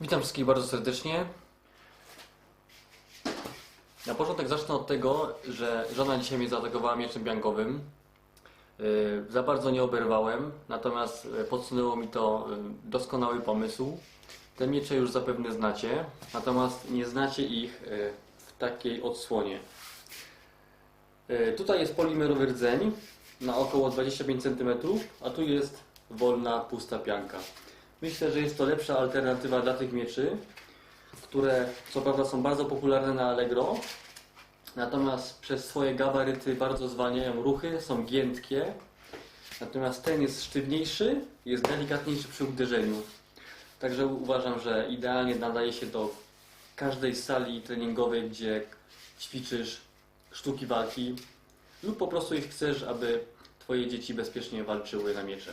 Witam wszystkich bardzo serdecznie. Na początek zacznę od tego, że żona dzisiaj mnie zaatakowała mieczem piankowym. Yy, Za bardzo nie oberwałem, natomiast yy, podsunęło mi to yy, doskonały pomysł. Te miecze już zapewne znacie, natomiast nie znacie ich yy, w takiej odsłonie. Yy, Tutaj jest polimerowy rdzeń na około 25 cm, a tu jest wolna, pusta pianka. Myślę, że jest to lepsza alternatywa dla tych mieczy, które co prawda są bardzo popularne na Allegro, natomiast przez swoje gabaryty bardzo zwalniają ruchy, są giętkie, natomiast ten jest sztywniejszy, jest delikatniejszy przy uderzeniu. Także uważam, że idealnie nadaje się do każdej sali treningowej, gdzie ćwiczysz sztuki walki lub po prostu chcesz, aby Twoje dzieci bezpiecznie walczyły na miecze.